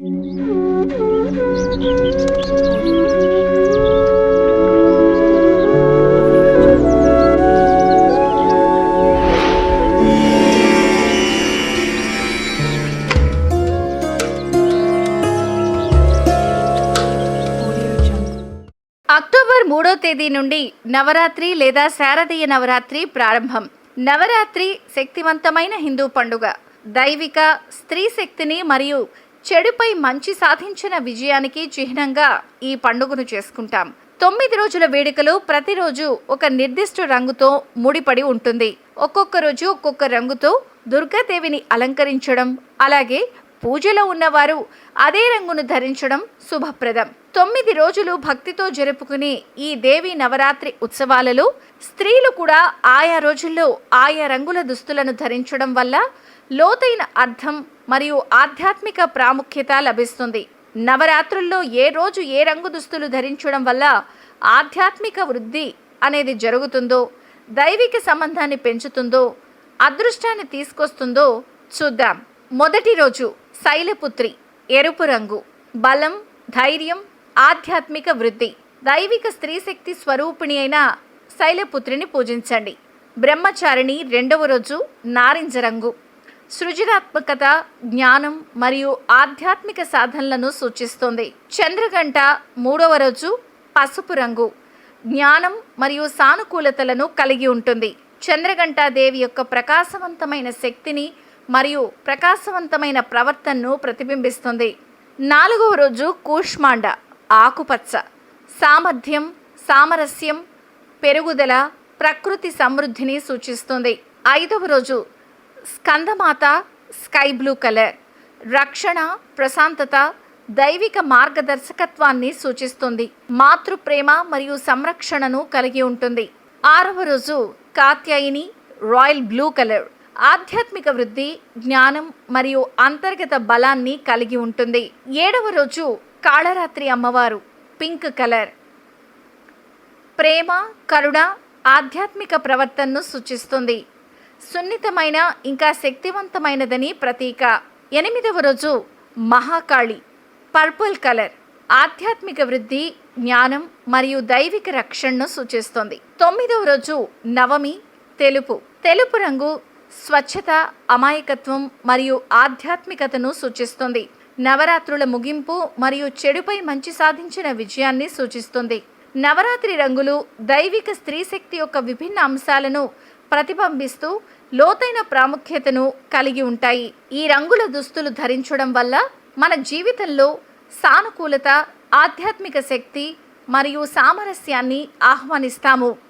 October మూడో తేదీ నుండి నవరాత్రి లేదా శారదీయ నవరాత్రి ప్రారంభం. నవరాత్రి శక్తివంతమైన హిందూ పండుగ. దైవిక స్త్రీ శక్తిని మరియు చెడుపై మంచి సాధించిన విజయానికి చిహ్నంగా ఈ పండుగను చేసుకుంటాం. తొమ్మిది రోజుల వేడుకలు ప్రతిరోజు ఒక నిర్దిష్ట రంగుతో ముడిపడి ఉంటుంది. ఒక్కొక్క రోజు ఒక్కొక్క రంగుతో దుర్గాదేవిని అలంకరించడం అలాగే పూజలో ఉన్నవారు అదే రంగును ధరించడం శుభప్రదం. తొమ్మిది రోజులు భక్తితో జరుపుకునే ఈ దేవి నవరాత్రి ఉత్సవాలలో స్త్రీలు కూడా ఆయా రోజుల్లో ఆయా రంగుల దుస్తులను ధరించడం వల్ల లోతైన అర్థం మరియు ఆధ్యాత్మిక ప్రాముఖ్యత లభిస్తుంది. నవరాత్రుల్లో ఏ రోజు ఏ రంగు దుస్తులు ధరించడం వల్ల ఆధ్యాత్మిక వృద్ధి అనేది జరుగుతుందో దైవిక సంబంధాన్ని పెంచుతుందో అదృష్టాన్ని తీసుకొస్తుందో చూద్దాం. మొదటి రోజు శైలపుత్రి ఎరుపు రంగు బలం ధైర్యం ఆధ్యాత్మిక వృద్ధి. దైవిక స్త్రీశక్తి స్వరూపిణి అయిన శైలపుత్రిని పూజించండి. బ్రహ్మచారిణి రెండవ రోజు నారింజ రంగు. సృజనాత్మకత జ్ఞానం మరియు ఆధ్యాత్మిక సాధనలను సూచిస్తుంది. చంద్రగంట మూడవ రోజు పసుపు రంగు. జ్ఞానం మరియు సానుకూలతలను కలిగి ఉంటుంది. చంద్రఘంటాదేవి యొక్క ప్రకాశవంతమైన శక్తిని మరియు ప్రకాశవంతమైన ప్రవర్తనను ప్రతిబింబిస్తుంది. నాలుగవ రోజు కూష్మాండ. ఆకుపచ్చ సామర్థ్యం సామరస్యం పెరుగుదల ప్రకృతి సమృద్ధిని సూచిస్తుంది. ఐదవ రోజు స్కందమాత స్కై బ్లూ కలర్. రక్షణ ప్రశాంతత దైవిక మార్గదర్శకత్వాన్ని సూచిస్తుంది. మాతృ ప్రేమ మరియు సంరక్షణను కలిగి ఉంటుంది. ఆరవ రోజు కాత్యాయిని రాయల్ బ్లూ కలర్. ఆధ్యాత్మిక వృద్ధి జ్ఞానం మరియు అంతర్గత బలాన్ని కలిగి ఉంటుంది. ఏడవ రోజు కాళరాత్రి అమ్మవారు పింక్ కలర్. ప్రేమ కరుణ ఆధ్యాత్మిక ప్రవర్తనను సూచిస్తుంది. సున్నితమైన ఇంకా శక్తివంతమైనదని ప్రతీక. ఎనిమిదవ రోజు మహాకాళి పర్పుల్ కలర్. ఆధ్యాత్మిక వృద్ధి జ్ఞానం మరియు దైవిక రక్షణను సూచిస్తుంది. తొమ్మిదవ రోజు నవమి తెలుపు. తెలుపు రంగు స్వచ్ఛత అమాయకత్వం మరియు ఆధ్యాత్మికతను సూచిస్తుంది. నవరాత్రుల ముగింపు మరియు చెడుపై మంచి సాధించిన విజయాన్ని సూచిస్తుంది. నవరాత్రి రంగులు దైవిక స్త్రీశక్తి యొక్క విభిన్న అంశాలను ప్రతిబింబిస్తూ లోతైన ప్రాముఖ్యతను కలిగి ఉంటాయి. ఈ రంగుల దుస్తులు ధరించడం వల్ల మన జీవితంలో సానుకూలత ఆధ్యాత్మిక శక్తి మరియు సామరస్యాన్ని ఆహ్వానిస్తాము.